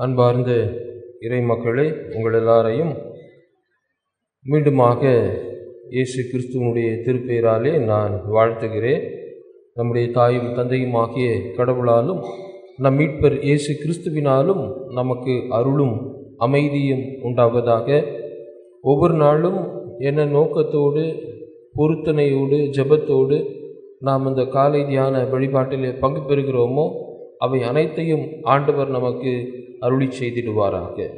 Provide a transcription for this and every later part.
அன்பார்ந்த இறை மக்களே உங்கள் எல்லாரையும் மீண்டுமாக இயேசு கிறிஸ்துவனுடைய திருப்பெயராலே நான் வாழ்த்துகிறேன். நம்முடைய தாயும் தந்தையுமாகிய கடவுளாலும் நம் மீட்பர் இயேசு கிறிஸ்துவினாலும் நமக்கு அருளும் அமைதியும் உண்டாவதாக. ஒவ்வொரு நாளும் என்ன நோக்கத்தோடு பொருத்தனையோடு ஜெபத்தோடு நாம் இந்த காலை தியான வழிபாட்டிலே பங்கு பெறுகிறோமோ அவை அனைத்தையும் ஆண்டவர் நமக்கு அருளி செய்திடுவாராக.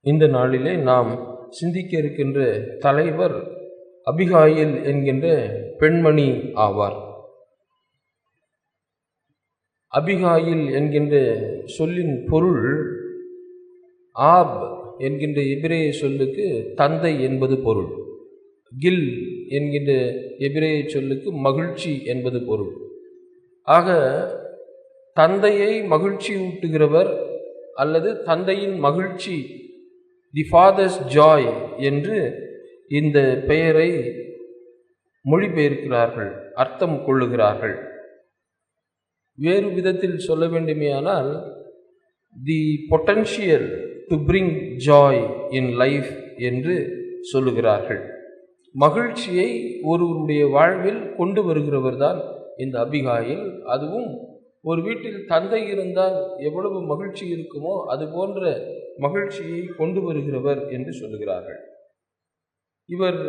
இந்த நாளிலே நாம் சிந்திக்க இருக்கின்ற தலைவர் அபிகாயில் என்கின்ற பெண்மணி ஆவார். அபிகாயில் என்கின்ற சொல்லின் பொருள் ஆப் என்கின்ற எபிரேய சொல்லுக்கு தந்தை என்பது பொருள். கில் என்கின்ற எபிரேய சொல்லுக்கு மகிழ்ச்சி என்பது பொருள். ஆக தந்தையை மகிழ்ச்சி ஊட்டுகிறவர் அல்லது தந்தையின் மகிழ்ச்சி தி ஃபாதர்ஸ் ஜாய் என்று இந்த பெயரை மொழிபெயர்க்கிறார்கள் அர்த்தம் கொள்ளுகிறார்கள். வேறு விதத்தில் சொல்ல வேண்டுமேயானால் the potential to bring joy in life என்று சொல்லுகிறார்கள். மகிழ்ச்சியை ஒருவருடைய வாழ்வில் கொண்டு வருகிறவர் தான் இந்த அபிகாயில் அதுவும் ஒரு வீட்டில் தந்தை இருந்தால் எவ்வளவு மகிழ்ச்சி இருக்குமோ அது போன்ற மகிழ்ச்சியை கொண்டு வருகிறவர் என்று சொல்லுகிறார்கள். இவர்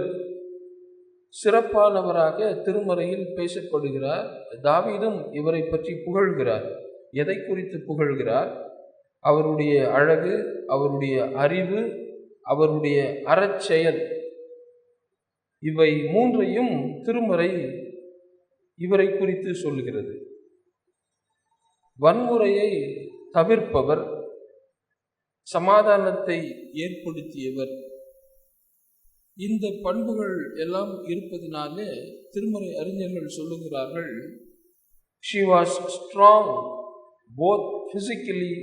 சிறப்பானவராக திருமறையில் பேசப்படுகிறார். தாவீதும் இவரை பற்றி புகழ்கிறார். எதை குறித்து புகழ்கிறார்? அவருடைய அழகு அவருடைய அறிவு அவருடைய அறச்செயல். இவை மூன்றையும் திருமறை இவரை குறித்து சொல்லுகிறது. வன்முறையை தவிர்ப்பவர் சமாதானத்தை ஏற்படுத்தியவர். இந்த பண்புகள் எல்லாம் இருப்பதினாலே திருமறை அறிஞர்கள் சொல்லுகிறார்கள் she was strong both physically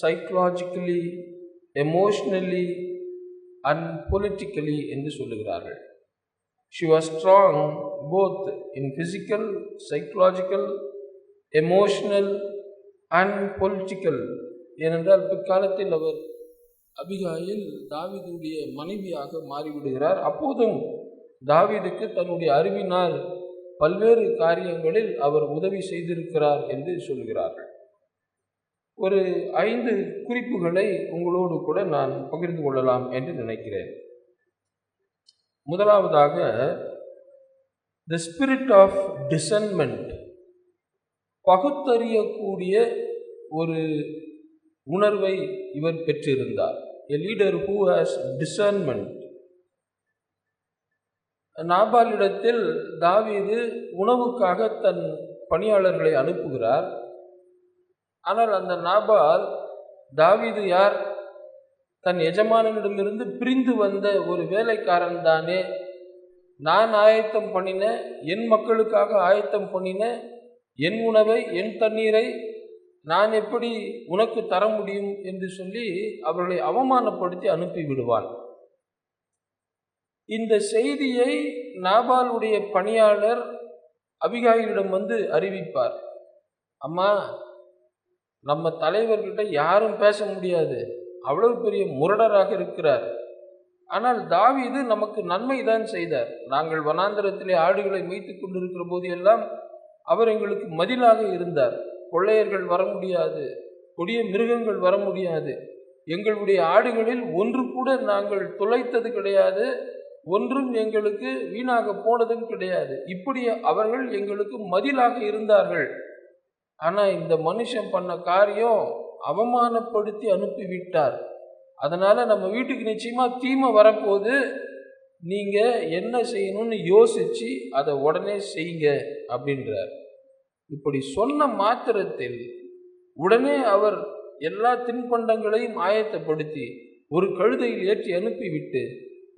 psychologically emotionally and politically என்று சொல்லுகிறார்கள். She was strong both in physical psychological emotional and political ஏனென்றால் பிற்காலத்தில் அவர் அபிகாயில் தாவிதுடைய மனைவியாக மாறிவிடுகிறார். அப்போதும் தாவிதுக்கு தன்னுடைய அறிவினால் பல்வேறு காரியங்களில் அவர் உதவி செய்திருக்கிறார் என்று சொல்கிறார்கள். ஒரு ஐந்து குறிப்புகளை உங்களோடு கூட நான் பகிர்ந்து கொள்ளலாம் என்று நினைக்கிறேன். முதலாவதாக த ஸ்பிரிட் ஆஃப் டிசன்மெண்ட் பகுத்தறியக்கூடிய ஒரு உணர்வை இவர் பெற்றிருந்தார். A leader who has discernment நாபாலிடத்தில் தாவீது உணவுக்காக தன் பணியாளர்களை அனுப்புகிறார். ஆனால் அந்த நாபால் தாவீது யார்? தன் எஜமானனிடமிருந்து பிரிந்து வந்த ஒரு வேலைக்காரன் தானே. நான் ஆயத்தம் பண்ணின என் மக்களுக்காக ஆயத்தம் பண்ணின என் உணவை என் தண்ணீரை நான் எப்படி உனக்கு தர முடியும் என்று சொல்லி அவர்களை அவமானப்படுத்தி அனுப்பிவிடுவான் இந்த செய்தியை நாபாலுடைய பணியாளர் அபிகாயிலிடம் வந்து அறிவிப்பார். அம்மா நம்ம தலைவர்கிட்ட யாரும் பேச முடியாது. அவ்வளவு பெரிய முரடராக இருக்கிறார். ஆனால் தாவீது நமக்கு நன்மை தான் செய்தார். நாங்கள் வனாந்தரத்திலே ஆடுகளை மேய்த்து கொண்டிருக்கிற போது எல்லாம் அவர் எங்களுக்கு மதிலாக இருந்தார். கொள்ளையர்கள் வர முடியாது. கொடிய மிருகங்கள் வர முடியாது. எங்களுடைய ஆடுகளில் ஒன்று கூட நாங்கள் துளைத்தது கிடையாது. ஒன்றும் எங்களுக்கு வீணாக போனதும் கிடையாது. இப்படி அவர்கள் எங்களுக்கு மதிலாக இருந்தார்கள். ஆனால் இந்த மனுஷன் பண்ண காரியம் அவமானப்படுத்தி அனுப்பிவிட்டார். அதனால் நம்ம வீட்டுக்கு நிச்சயமாக தீமை வரப்போது நீங்கள் என்ன செய்யணும்னு யோசித்து அதை உடனே செய்யுங்க அப்படின்றார். இப்படி சொன்ன மாத்திரத்தில் உடனே அவர் எல்லா தின்பண்டங்களையும் ஆயத்தப்படுத்தி ஒரு கழுதையில் ஏற்றி அனுப்பிவிட்டு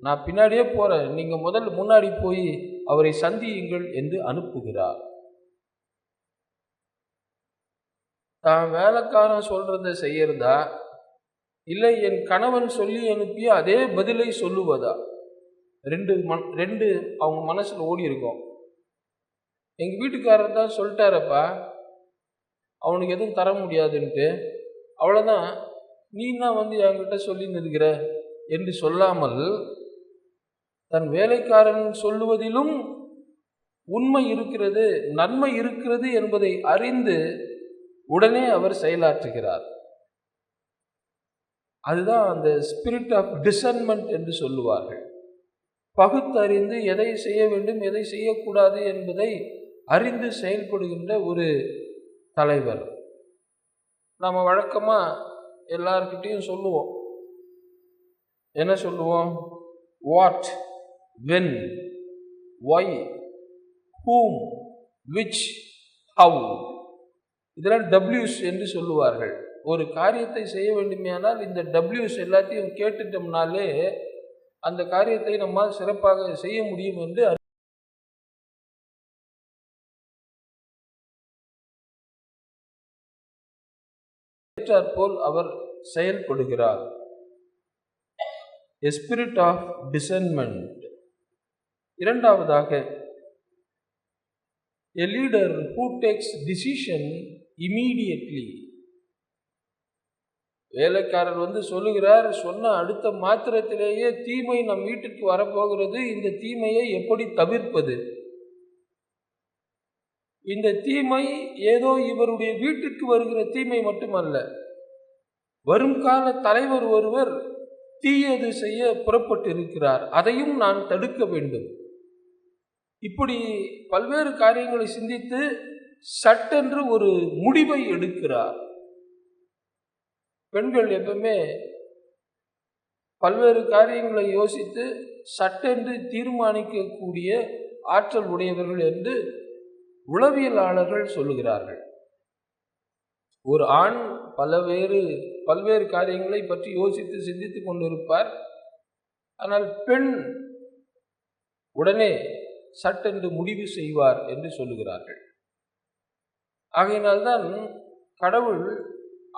நான் பின்னாடியே போகிறேன் நீங்கள் முதல் முன்னாடி போய் அவரை சந்தியுங்கள் என்று அனுப்புகிறார். தான் வேலைக்காரன் சொல்கிறத செய்யறதா? இல்லை என் கணவன் சொல்லி அனுப்பிய அதே பதிலை சொல்லுவதா? ரெண்டு மன் ரெண்டு அவங்க மனசில் ஓடி இருக்கும் எங்கள் வீட்டுக்காரர் தான் சொல்லிட்டாரப்பா. அவனுக்கு எதுவும் தர முடியாதுன்ட்டு. அவ்வளோதான் தான் வந்து என்கிட்ட சொல்லின்னு இருக்கிற? என்று சொல்லாமல் தன் வேலைக்காரன் சொல்லுவதிலும் உண்மை இருக்கிறது நன்மை இருக்கிறது என்பதை அறிந்து உடனே அவர் செயலாற்றுகிறார். அதுதான் அந்த ஸ்பிரிட் ஆஃப் டிசன்மெண்ட் என்று சொல்லுவார்கள். பகுத்தறிந்து எதை செய்ய வேண்டும் எதை செய்யக்கூடாது என்பதை அறிந்து செயல்படுகின்ற ஒரு தலைவர். நம்ம வழக்கமாக எல்லார்கிட்டையும் சொல்லுவோம். என்ன சொல்லுவோம்? What when why whom which how இதெல்லாம் டபிள்யூஸ் என்று சொல்லுவார்கள். ஒரு காரியத்தை செய்ய வேண்டுமையானால் இந்த டபிள்யூஸ் எல்லாத்தையும் கேட்டுட்டோம்னாலே அந்த காரியத்தை நம்மால் சிறப்பாக செய்ய முடியும் என்று போல் அவர் செயல்படுகிறார் ஸ்பிரிட் ஆஃப் டிசன்மெண்ட் இரண்டாவதாக a leader who takes decision immediately வேலைக்காரர் வந்து சொல்லுகிறார் சொன்ன அடுத்த மாத்திரத்திலேயே தீமை நம் வீட்டுக்கு வரப்போகிறது. இந்த தீமையை எப்படி தவிர்ப்பது? இந்த தீமை ஏதோ இவருடைய வீட்டுக்கு வருகிற தீமை மட்டுமல்ல. வரும் கால தலைவர் ஒருவர் தீயது செய்ய புறப்பட்டு இருக்கிறார் அதையும் நான் தடுக்க வேண்டும். இப்படி பல்வேறு காரியங்களை சிந்தித்து சட்டென்று ஒரு முடிவை எடுக்கிறார். பெண்கள் எப்பவுமே பல்வேறு காரியங்களை யோசித்து சட்டென்று தீர்மானிக்கக்கூடிய ஆற்றல் உடையவர்கள் என்று உளவியலாளர்கள் சொல்லுகிறார்கள். ஒரு ஆண் பலவேறு பல்வேறு காரியங்களை பற்றி யோசித்து சிந்தித்து கொண்டிருப்பார். ஆனால் பெண் உடனே சட்டென்று முடிவு செய்வார் என்று சொல்லுகிறார்கள். ஆகையினால்தான் கடவுள்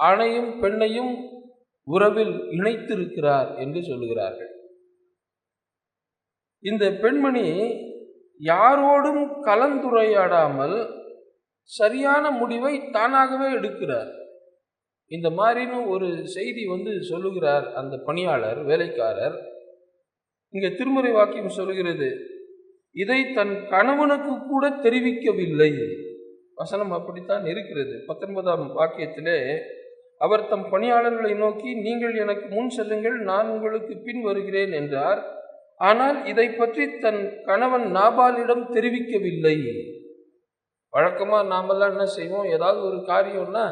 ஆணையும் பெண்ணையும் உறவில் இணைத்திருக்கிறார் என்று சொல்லுகிறார்கள். இந்த பெண்மணி யாரோடும் கலந்துரையாடாமல் சரியான முடிவை தானாகவே எடுக்கிறார். இந்த மாதிரின்னு ஒரு செய்தி வந்து சொல்லுகிறார் அந்த பணியாளர் வேலைக்காரர். இங்கே திருமுறை வாக்கியம் சொல்லுகிறது இதை தன் கணவனுக்கு கூட தெரிவிக்கவில்லை. வசனம் அப்படித்தான் இருக்கிறது. பத்தொன்பதாம் வாக்கியத்திலே அவர் தம் பணியாளர்களை நோக்கி நீங்கள் எனக்கு முன் செல்லுங்கள் நான் உங்களுக்கு பின் வருகிறேன் என்றார். ஆனால் இதை பற்றி தன் கணவன் நாபாலிடம் தெரிவிக்கவில்லை. வழக்கமாக நாமெல்லாம் என்ன செய்வோம்? ஏதாவது ஒரு காரியம்னா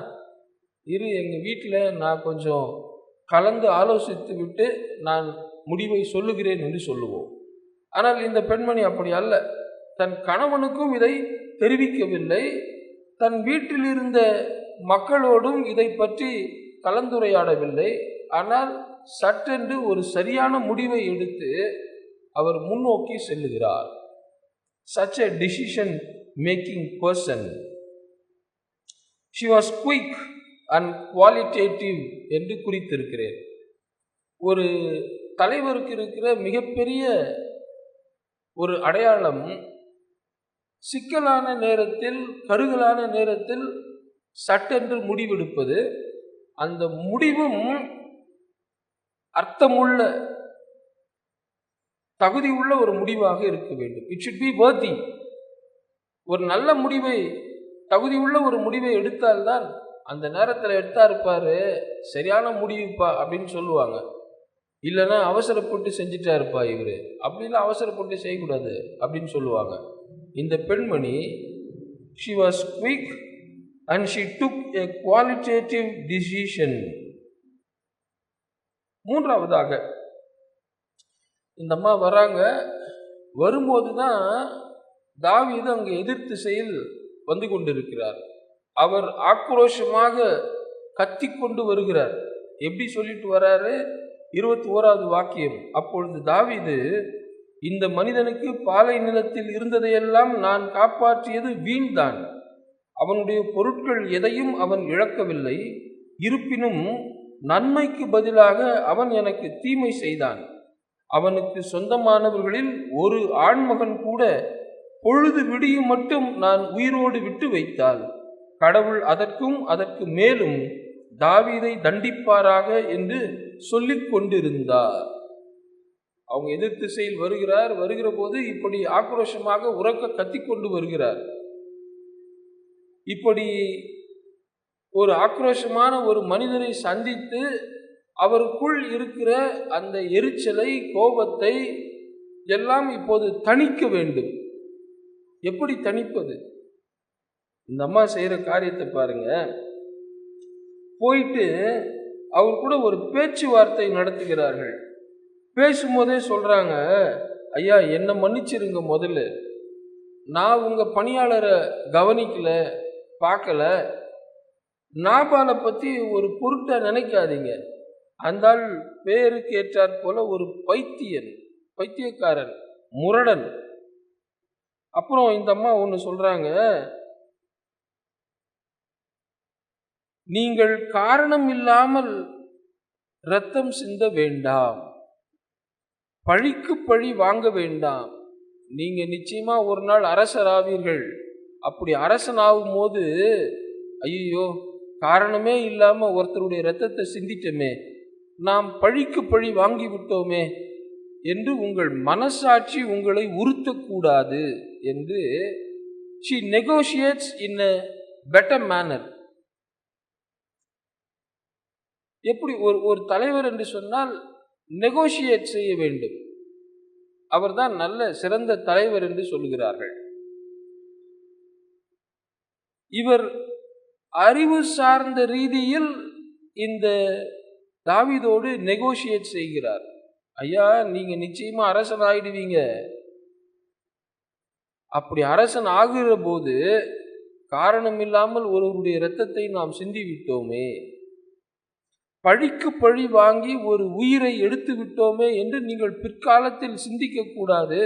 இரு எங்கள் வீட்டில் நான் கொஞ்சம் கலந்து ஆலோசித்து விட்டு நான் முடிவை சொல்லுகிறேன் என்று சொல்லுவோம். ஆனால் இந்த பெண்மணி அப்படி அல்ல. தன் கணவனுக்கும் இதை தெரிவிக்கவில்லை. தன் வீட்டில் இருந்த மக்களோடும் இதை பற்றி கலந்துரையாடவில்லை. ஆனால் சட்டென்று ஒரு சரியான முடிவை எடுத்து அவர் முன்னோக்கி செல்லுகிறார். Such a decision making person she was quick and qualitative என்று குறித்திருக்கிறேன். ஒரு தலைவருக்கு இருக்கிற மிகப்பெரிய ஒரு அடையாளம் சிக்கலான நேரத்தில் கருகலான நேரத்தில் சட்டென்று முடிவெடுப்பது. அந்த முடிவும் அர்த்தமுள்ள தகுதி உள்ள ஒரு முடிவாக இருக்க வேண்டும். இட் ஷுட் பி வர்த்தி ஒரு நல்ல முடிவை தகுதி உள்ள ஒரு முடிவை எடுத்தால்தான் அந்த நேரத்தில் எடுத்தா இருப்பார் சரியான முடிவுப்பா அப்படின்னு சொல்லுவாங்க. இல்லைன்னா அவசரப்பட்டு செஞ்சுட்டா இருப்பா இவர். அப்படிலாம் அவசரப்பட்டு செய்யக்கூடாது அப்படின்னு சொல்லுவாங்க. இந்த பெண்மணி she was quick and she took a qualitative decision மூன்றாவதாக இந்த அம்மா வராங்க. வரும்போது தான் தாவீது அங்கே எதிர் திசையில் வந்து கொண்டிருக்கிறார். அவர் ஆக்ரோஷமாக கத்தி கொண்டு வருகிறார். எப்படி சொல்லிட்டு வராரு? இருபத்தி ஓராவது வாக்கியம். அப்பொழுது தாவீது இந்த மனிதனுக்கு பாலை நிலத்தில் இருந்ததையெல்லாம் நான் காப்பாற்றியது வீண்தான். அவனுடைய பொருட்கள் எதையும் அவன் இழக்கவில்லை. இருப்பினும் நன்மைக்கு பதிலாக அவன் எனக்கு தீமை செய்தான். அவனுக்கு சொந்தமானவர்களில் ஒரு ஆண்மகன் கூட பொழுது விடியும் மட்டும் நான் உயிரோடு விட்டு வைத்தால் கடவுள் அதற்கும் அதற்கு மேலும் தாவீதை தண்டிப்பாராக என்று சொல்லிக் கொண்டிருந்தார். அவங்க எதிர் திசையில் வருகிறார். வருகிற போது இப்படி ஆக்ரோஷமாக உறக்க கத்திக்கொண்டு வருகிறார். இப்படி ஒரு ஆக்ரோஷமான ஒரு மனிதரை சந்தித்து அவருக்குள் இருக்கிற அந்த எரிச்சலை கோபத்தை எல்லாம் இப்போது தணிக்க வேண்டும். எப்படி தணிப்பது? இந்த அம்மா செய்கிற காரியத்தை பாருங்க. போயிட்டு அவர் கூட ஒரு பேச்சுவார்த்தை நடத்துகிறார்கள். பேசும்போதே சொல்கிறாங்க ஐயா என்னை மன்னிச்சிருங்க முதல்ல. நான் உங்கள் பணியாளரை கவனிக்கல பார்க்கல. நாபாலை பற்றி ஒரு பொருட்டை நினைக்காதீங்க. அந்த ஆள் பேருக்கு ஏற்றாற் போல ஒரு பைத்தியன் பைத்தியக்காரன் முரடன். அப்புறம் இந்த அம்மா ஒன்று சொல்கிறாங்க நீங்கள் காரணம் இல்லாமல் ரத்தம் சிந்த வேண்டாம். பழிக்கு பழி வாங்க வேண்டாம். நீங்கள் நிச்சயமாக ஒரு நாள் அரசராவீர்கள். அப்படி அரசன் ஆகும் போது ஐயோ காரணமே இல்லாமல் ஒருத்தருடைய ரத்தத்தை சிந்திட்டோமே. நாம் பழிக்கு பழி வாங்கி விட்டோமே என்று உங்கள் மனசாட்சி உங்களை உறுத்தக்கூடாது என்று she negotiates in a better manner எப்படி ஒரு ஒரு தலைவர் என்று சொன்னால் நெகோஷியேட் செய்ய வேண்டும். அவர்தான் நல்ல சிறந்த தலைவர் என்று சொல்லுகிறார்கள் இவர் அறிவு சார்ந்த ரீதியில் இந்த தாவிதோடு நெகோஷியேட் செய்கிறார். ஐயா நீங்கள் நிச்சயமாக அரசன் ஆகிடுவீங்க அப்படி அரசன் ஆகிற போது காரணம் இல்லாமல் ஒருவருடைய இரத்தத்தை நாம் சிந்தி விட்டோமே. பழிக்கு பழி வாங்கி ஒரு உயிரை எடுத்து விட்டோமே என்று நீங்கள் பிற்காலத்தில் சிந்திக்க கூடாது.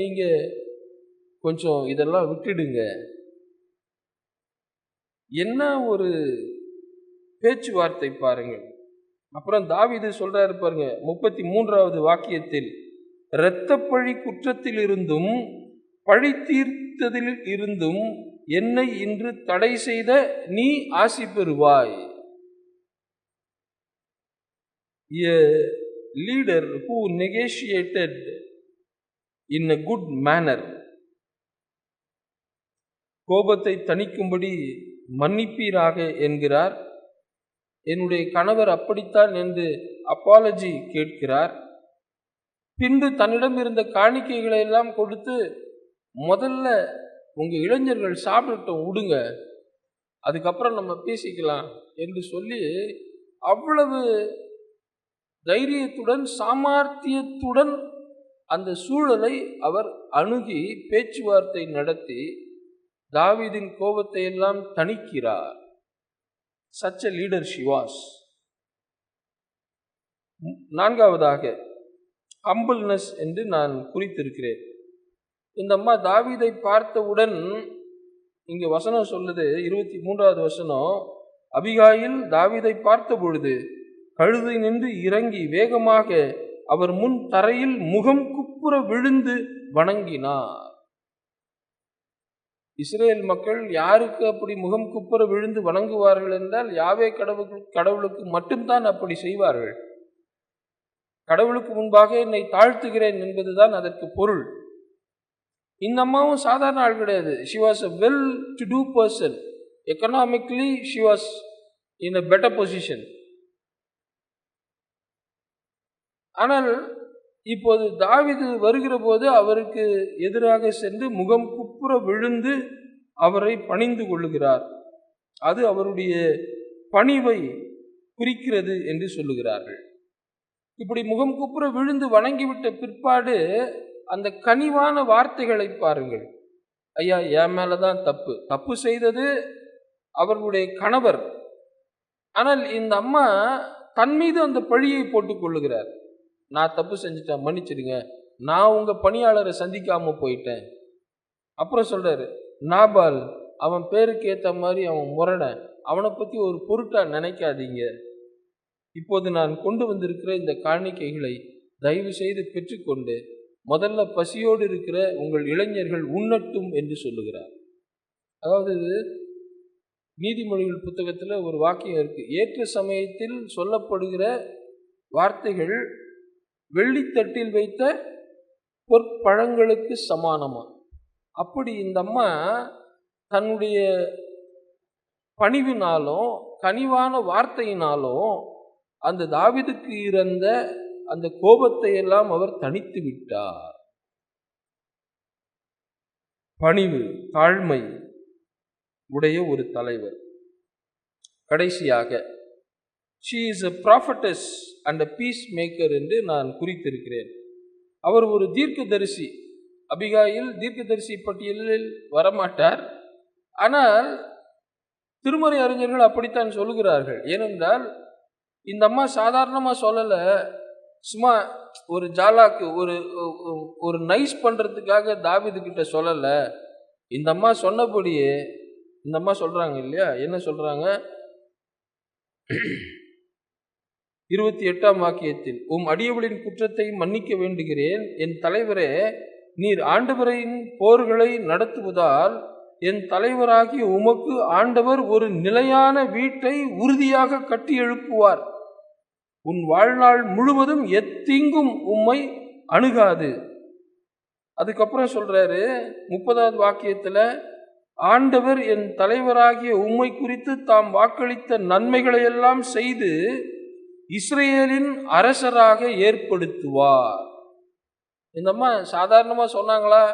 நீங்கள் கொஞ்சம் இதெல்லாம் விட்டுடுங்க. என்ன ஒரு பேச்சுவார்த்தை பாருங்கள். அப்புறம் தாவிது சொல்றாரு பாருங்க முப்பத்தி மூன்றாவது வாக்கியத்தில் இரத்தப்பழி குற்றத்தில் இருந்தும் பழி தீர்த்ததில் இருந்தும் என்னை இன்று தடை செய்த நீ ஆசி பெறுவாய். A leader who negotiated in a good manner கோபத்தை தணிக்கும்படி மன்னிப்பீராக என்கிறார். என்னுடைய கணவர் அப்படித்தான் என்று அப்பாலஜி கேட்கிறார். பின்பு தன்னிடம் இருந்த காணிக்கைகளை எல்லாம் கொடுத்து முதல்ல உங்க இளைஞர்கள் சாப்பிட்டோம் விடுங்க அதுக்கப்புறம் நம்ம பேசிக்கலாம் என்று சொல்லி அவ்வளவு தைரியத்துடன் சாமர்த்தியத்துடன் அந்த சூழலை அவர் அணுகி பேச்சுவார்த்தை நடத்தி தாவீதின் கோபத்தை எல்லாம் தணிக்கிறார். சச்ச லீடர் ஷிவாஸ் நான்காவதாக ஹம்பிள்னஸ் என்று நான் குறித்திருக்கிறேன். இந்த அம்மா தாவீதை பார்த்தவுடன் இங்கே வசனம் சொல்லுது இருபத்தி மூன்றாவது வசனம் அபிகாயில் தாவீதை பார்த்த பொழுது கழுதை நின்று இறங்கி வேகமாக அவர் முன் தரையில் முகம் குப்புற விழுந்து வணங்கினார். இஸ்ரேல் மக்கள் யாருக்கு அப்படி முகம் குப்புற விழுந்து வணங்குவார்கள் என்றால் யாவே கடவுளுக்கு கடவுளுக்கு மட்டும்தான் அப்படி செய்வார்கள். கடவுளுக்கு முன்பாக என்னை தாழ்த்துகிறேன் என்பதுதான் அதற்கு பொருள். இந்த அம்மாவும் சாதாரண ஆள் கிடையாது. She was a well to do person economically she was in a better position ஆனால் இப்போது தாவிது வருகிற போது அவருக்கு எதிராக சென்று முகம் குப்புற விழுந்து அவரை பணிந்து கொள்ளுகிறார். அது அவருடைய பணிவை குறிக்கிறது என்று சொல்லுகிறார்கள். இப்படி முகம் குப்புற விழுந்து வணங்கிவிட்ட பிற்பாடு அந்த கனிவான வார்த்தைகளை பாருங்கள். ஐயா என் மேலதான் தப்பு. தப்பு செய்தது அவர்களுடைய கணவர். ஆனால் இந்த அம்மா தன் மீது அந்த பழியை போட்டுக் கொள்ளுகிறார். நான் தப்பு செஞ்சுட்டேன் மன்னிச்சிடுங்க. நான் உங்கள் பணியாளரை சந்திக்காமல் போயிட்டேன். அப்புறம் சொல்கிறாரு நாபால் அவன் பேருக்கு ஏற்ற மாதிரி அவன் முரடன் அவனை பற்றி ஒரு பொருட்டாக நினைக்காதீங்க. இப்போது நான் கொண்டு வந்திருக்கிற இந்த காணிக்கைகளை தயவு செய்து பெற்றுக்கொண்டு முதல்ல பசியோடு இருக்கிற உங்கள் இளைஞர்கள் உண்ணட்டும் என்று சொல்லுகிறார். அதாவது நீதிமொழிகள் புத்தகத்தில் ஒரு வாக்கியம் இருக்குது ஏற்ற சமயத்தில் சொல்லப்படுகிற வார்த்தைகள் வெள்ளித்தட்டில் வைத்த பொற்பழங்களுக்கு சமானமா? அப்படி இந்த அம்மா தன்னுடைய பணிவினாலும் கனிவான வார்த்தையினாலும் அந்த தாவிதுக்கு இருந்த அந்த கோபத்தை எல்லாம் அவர் தனித்து விட்டார். பணிவு தாழ்மை உடைய ஒரு தலைவர். கடைசியாக she is a prophetess and a peace maker என்று நான் குறித்திருக்கிறேன். அவர் ஒரு தீர்க்கதரிசி. அபிகாயில் தீர்க்கதரிசி பட்டியலில் வரமாட்டார். ஆனால் திருமறை அறிஞர்கள் அப்படித்தான் சொல்லுகிறார்கள். ஏனென்றால் இந்த அம்மா சாதாரணமாக சொல்லலை. சும்மா ஒரு ஜாலாக்கு ஒரு ஒரு நைஸ் பண்ணுறதுக்காக தாவிதுக்கிட்ட சொல்லலை. இந்த அம்மா சொன்னபடியே இந்த அம்மா சொல்கிறாங்க இல்லையா? என்ன சொல்கிறாங்க இருபத்தி எட்டாம் வாக்கியத்தில் உம் அடியவளின் குற்றத்தை மன்னிக்க வேண்டுகிறேன். என் தலைவரே நீர் ஆண்டவரின் போர்களை நடத்துவதால் என் தலைவராகிய உமக்கு ஆண்டவர் ஒரு நிலையான வீட்டை உறுதியாக கட்டி எழுப்புவார். உன் வாழ்நாள் முழுவதும் எத்திங்கும் உம்மை அணுகாது. அதுக்கப்புறம் சொல்றாரு முப்பதாவது வாக்கியத்தில் ஆண்டவர் என் தலைவராகிய உம்மை குறித்து தாம் வாக்களித்த நன்மைகளை எல்லாம் செய்து இஸ்ரேலின் அரசராக ஏற்படுத்துவார். இந்த அம்மா சாதாரணமாக சொன்னாங்களா?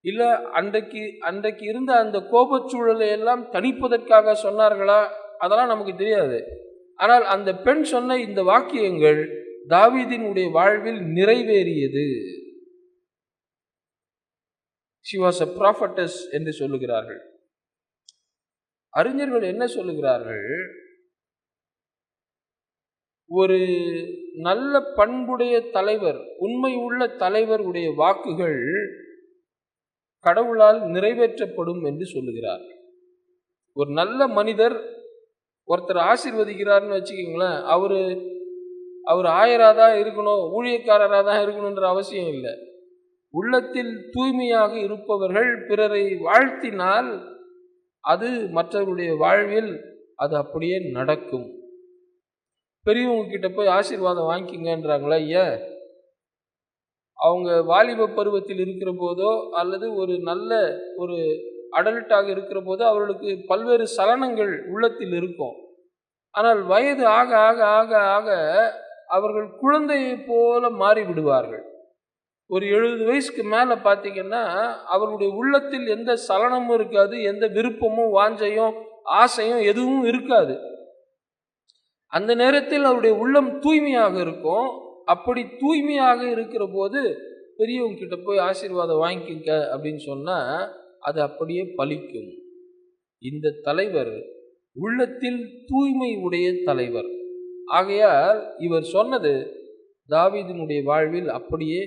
இல்லை அன்றைக்கு அன்றைக்கு இருந்த அந்த கோபச்சூழலை எல்லாம் தணிப்பதற்காக சொன்னார்களா? அதெல்லாம் நமக்கு தெரியாது. ஆனால் அந்த பெண் சொன்ன இந்த வாக்கியங்கள் தாவீதினுடைய வாழ்வில் நிறைவேறியது. ஷி வாஸ் அ ப்ராஃபட்டஸ் என்று சொல்லுகிறார்கள். அறிஞர்கள் என்ன சொல்லுகிறார்கள்? ஒரு நல்ல பண்புடைய தலைவர் உண்மை உள்ள தலைவர் உடைய வாக்குகள் கடவுளால் நிறைவேற்றப்படும் என்று சொல்லுகிறார். ஒரு நல்ல மனிதர் ஒருத்தர் ஆசிர்வதிக்கிறார்னு வச்சுக்கிங்களேன் அவர் அவர் ஆயராக தான் இருக்கணும் ஊழியக்காரராக தான் இருக்கணுன்ற அவசியம் இல்லை. உள்ளத்தில் தூய்மையாக இருப்பவர்கள் பிறரை வாழ்த்தினால் அது மற்றவருடைய வாழ்வில் அது அப்படியே நடக்கும். பெரியவங்க கிட்ட போய் ஆசீர்வாதம் வாங்கிக்கிங்கன்றாங்களா ஐயா? அவங்க வாலிப பருவத்தில் இருக்கிற போதோ அல்லது ஒரு நல்ல ஒரு அடல்ட்டாக இருக்கிற போதோ அவர்களுக்கு பல்வேறு சலனங்கள் உள்ளத்தில் இருக்கும். ஆனால் வயது ஆக ஆக ஆக ஆக அவர்கள் குழந்தையை போல மாறிவிடுவார்கள். ஒரு எழுபது வயசுக்கு மேலே பார்த்தீங்கன்னா அவருடைய உள்ளத்தில் எந்த சலனமும் இருக்காது எந்த விருப்பமும் வாஞ்சையும் ஆசையும் எதுவும் இருக்காது. அந்த நேரத்தில் அவருடைய உள்ளம் தூய்மையாக இருக்கும். அப்படி தூய்மையாக இருக்கிற போது பெரியவங்க கிட்ட போய் ஆசீர்வாதம் வாங்கிக்க அப்படின்னு சொன்னால் அது அப்படியே பலிக்கும். இந்த தலைவர் உள்ளத்தில் தூய்மை உடைய தலைவர். ஆகையால் இவர் சொன்னது தாவீதினுடைய வாழ்வில் அப்படியே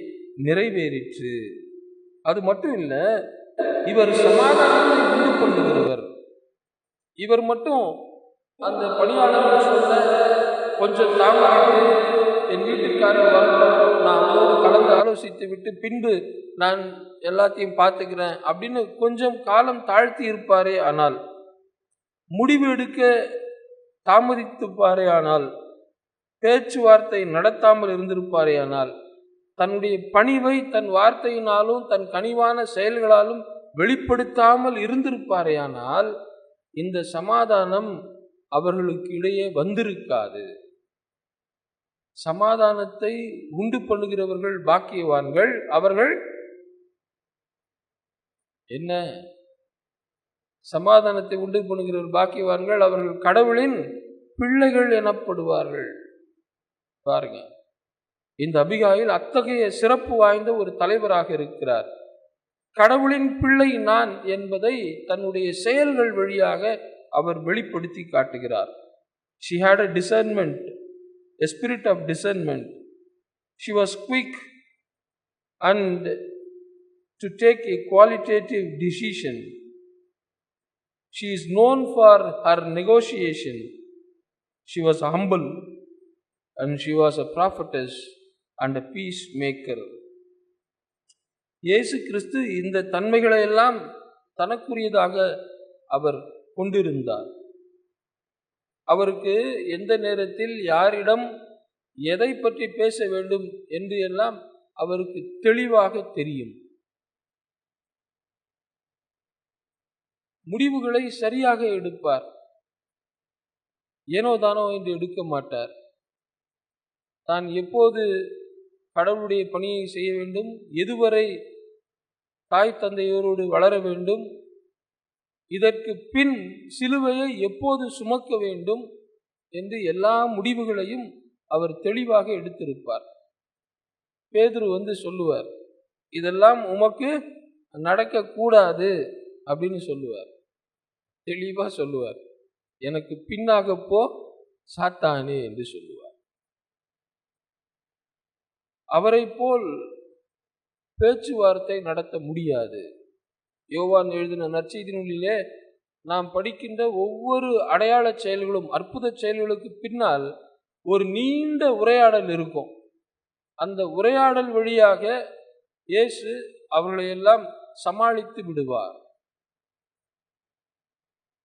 நிறைவேறிற்று. அது மட்டும் இல்லை இவர் சமாதானத்தை உண்டு பண்ணுகிறவர். இவர் மட்டும் அந்த பணியாளர்கள் சொல்ல கொஞ்சம் தாமதித்து என் வீட்டுக்காரர் வரட்டும் நான் அவரோடு கலந்து ஆலோசித்து விட்டு பின்பு நான் எல்லாத்தையும் பார்த்துக்கிறேன் அப்படின்னு கொஞ்சம் காலம் தாழ்த்தி இருப்பாரே ஆனால் முடிவு எடுக்க தாமதித்துப்பாரே ஆனால் பேச்சுவார்த்தை நடத்தாமல் இருந்திருப்பாரே ஆனால் தன்னுடைய பணிவை தன் வார்த்தையினாலும் தன் கனிவான செயல்களாலும் வெளிப்படுத்தாமல் இருந்திருப்பாரே ஆனால் இந்த சமாதானம் அவர்களுக்கு இடையே வந்திருக்காது. சமாதானத்தை உண்டு பண்ணுகிறவர்கள் பாக்கியவான்கள். அவர்கள் என்ன? சமாதானத்தை உண்டு பண்ணுகிறவர் பாக்கியவான்கள். அவர்கள் கடவுளின் பிள்ளைகள் எனப்படுவார்கள். பாருங்க. இந்த அபிகாயில் அத்தகைய சிறப்பு வாய்ந்த ஒரு தலைவராக இருக்கிறார். கடவுளின் பிள்ளை நான் என்பதை தன்னுடைய செயல்கள் வழியாக அவர் வெளிப்படுத்தி காட்டுகிறார். She had a discernment a spirit of discernment she was quick and to take a qualitative decision she is known for her negotiation she was humble and she was a prophetess and a peace maker இயேசு கிறிஸ்து இந்த தன்மைகளை எல்லாம் தனக்குரியதாக அவர் கொண்டிருந்தார். அவருக்கு எந்த நேரத்தில் யாரிடம் எதை பற்றி பேச வேண்டும் என்று எல்லாம் அவருக்கு தெளிவாக தெரியும். முடிவுகளை சரியாக எடுப்பார். ஏனோ தானோ என்று எடுக்க மாட்டார். தான் எப்போது கடவுளுடைய பணியை செய்ய வேண்டும் எதுவரை தாய் தந்தையோரோடு வளர வேண்டும் இதற்கு பின் சிலுவையை எப்போது சுமக்க வேண்டும் என்று எல்லா முடிவுகளையும் அவர் தெளிவாக எடுத்திருப்பார். பேதுரு வந்து சொல்லுவார் இதெல்லாம் உமக்கு நடக்கக்கூடாது அப்படின்னு சொல்லுவார். தெளிவாக சொல்லுவார் எனக்கு பின்னாக போ சாத்தானே என்று சொல்லுவார். அவரை போல் பேச்சுவார்த்தை நடத்த முடியாது. யோவான் எழுதின நற்செய்தி நூலிலே நாம் படிக்கின்ற ஒவ்வொரு அடையாள செயல்களும் அற்புத செயல்களுக்கு பின்னால் ஒரு நீண்ட உரையாடல் இருக்கும். அந்த உரையாடல் வழியாக இயேசு அவர்களையெல்லாம் சமாளித்து விடுவார்.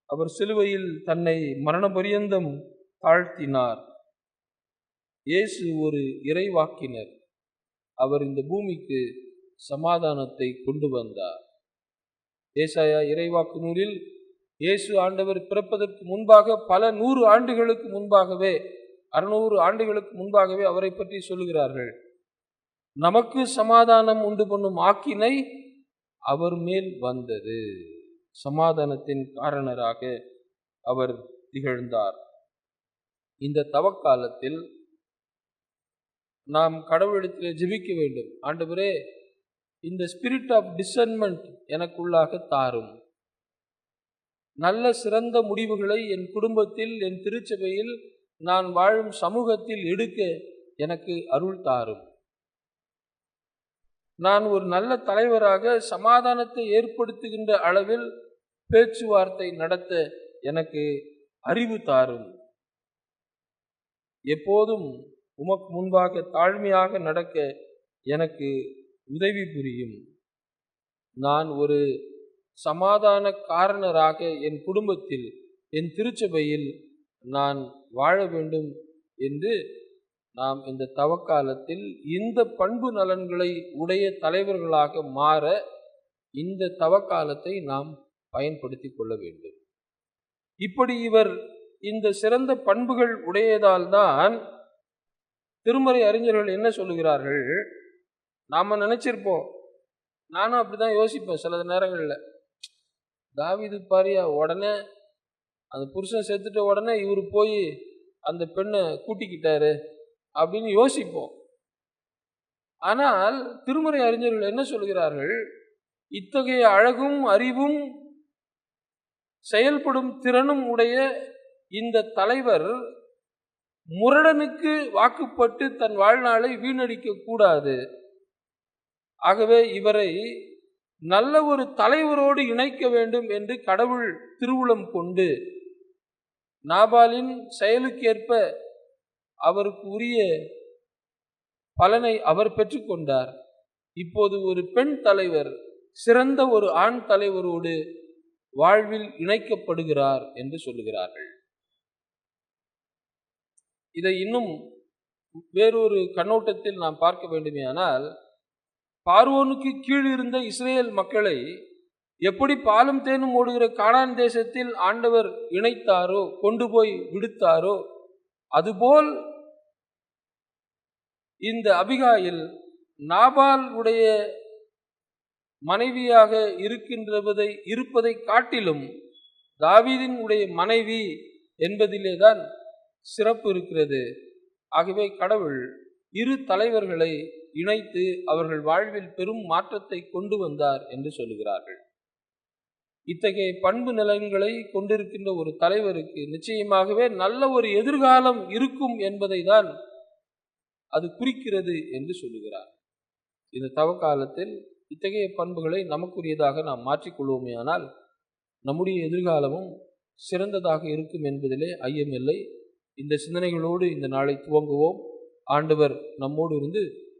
அவர் சிலுவையில் தன்னை மரண பரியந்தம் தாழ்த்தினார். இயேசு ஒரு இறைவாக்கினர். அவர் இந்த பூமிக்கு சமாதானத்தை கொண்டு வந்தார். ஏசாயா இறைவாக்கு நூலில் இயேசு ஆண்டவர் பிறப்பதற்கு முன்பாக பல நூறு ஆண்டுகளுக்கு முன்பாகவே அறுநூறு ஆண்டுகளுக்கு முன்பாகவே அவரை பற்றி சொல்லுகிறார்கள். நமக்கு சமாதானம் உண்டு பண்ணும் ஆக்கினை அவர் மேல் வந்தது. சமாதானத்தின் காரணராக அவர் திகழ்ந்தார். இந்த தவக்காலத்தில் நாம் கடவுளிடத்தில் ஜெபிக்க வேண்டும். ஆண்டவரே இந்த ஸ்பிரிட் ஆஃப் டிசன்மெண்ட் எனக்குள்ளாக தாரும். நல்ல சிறந்த முடிவுகளை என் குடும்பத்தில் என் திருச்சபையில் நான் வாழும் சமூகத்தில் எடுக்க எனக்கு அருள் தாரும். நான் ஒரு நல்ல தலைவராக சமாதானத்தை ஏற்படுத்துகின்ற அளவில் பேச்சுவார்த்தை நடத்த எனக்கு அறிவு தாரும். எப்போதும் உமக்கு முன்பாக தாழ்மையாக நடக்க எனக்கு உதவி புரியும். நான் ஒரு சமாதான காரணராக என் குடும்பத்தில் என் திருச்சபையில் நான் வாழ வேண்டும் என்று நாம் இந்த தவக்காலத்தில் இந்த பண்பு நலன்களை உடைய தலைவர்களாக மாற இந்த தவக்காலத்தை நாம் பயன்படுத்தி கொள்ள வேண்டும். இப்படி இவர் இந்த சிறந்த பண்புகள் உடையதால் தான் திருமறை அறிஞர்கள் என்ன சொல்லுகிறார்கள்? நாம் நினச்சிருப்போம். நானும் அப்படி தான் யோசிப்பேன் சில நேரங்களில். தாவிது பாரியா உடனே அந்த புருஷன் செத்துட்ட உடனே இவர் போய் அந்த பெண்ணை கூட்டிக்கிட்டாரு அப்படின்னு யோசிப்போம். ஆனால் திருமுறை அறிஞர்கள் என்ன சொல்கிறார்கள்? இத்தகைய அழகும் அறிவும் செயல்படும் திறனும் உடைய இந்த தலைவர் முரடனுக்கு வாக்குப்பட்டு தன் வாழ்நாளை வீணடிக்க கூடாது. ஆகவே இவரை நல்ல ஒரு தலைவரோடு இணைக்க வேண்டும் என்று கடவுள் திருவுளம் கொண்டு நாபாலின் செயலுக்கேற்ப அவருக்கு உரிய பலனை அவர் பெற்றுக்கொண்டார். இப்போது ஒரு பெண் தலைவர் சிறந்த ஒரு ஆண் தலைவரோடு வாழ்வில் இணைக்கப்படுகிறார் என்று சொல்லுகிறார்கள். இதை இன்னும் வேறொரு கண்ணோட்டத்தில் நாம் பார்க்க வேண்டுமேயானால் பார்வோனுக்கு கீழ் இருந்த இஸ்ரேல் மக்களை எப்படி பாலும் தேனும் ஓடுகிற கானான் தேசத்தில் ஆண்டவர் இணைத்தாரோ கொண்டு போய் விடுத்தாரோ அதுபோல் இந்த அபிகாயில் நாபால் உடைய மனைவியாக இருக்கின்றதை இருப்பதை காட்டிலும் தாவீதின் உடைய மனைவி என்பதிலே தான் சிறப்பு இருக்கிறது. ஆகவே கடவுள் இரு தலைவர்களை இணைத்து அவர்கள் வாழ்வில் பெரும் மாற்றத்தை கொண்டு வந்தார் என்று சொல்லுகிறார்கள். இத்தகைய பண்பு நலன்களை கொண்டிருக்கின்ற ஒரு தலைவருக்கு நிச்சயமாகவே நல்ல ஒரு எதிர்காலம் இருக்கும் என்பதை தான் அது குறிக்கிறது என்று சொல்லுகிறார். இந்த தவக்காலத்தில் இத்தகைய பண்புகளை நமக்குரியதாக நாம் மாற்றிக்கொள்வோமேயானால் நம்முடைய எதிர்காலமும் சிறந்ததாக இருக்கும் என்பதிலே ஐயமில்லை. இந்த சிந்தனைகளோடு இந்த நாளை துவங்குவோம். ஆண்டவர் நம்மோடு இருந்து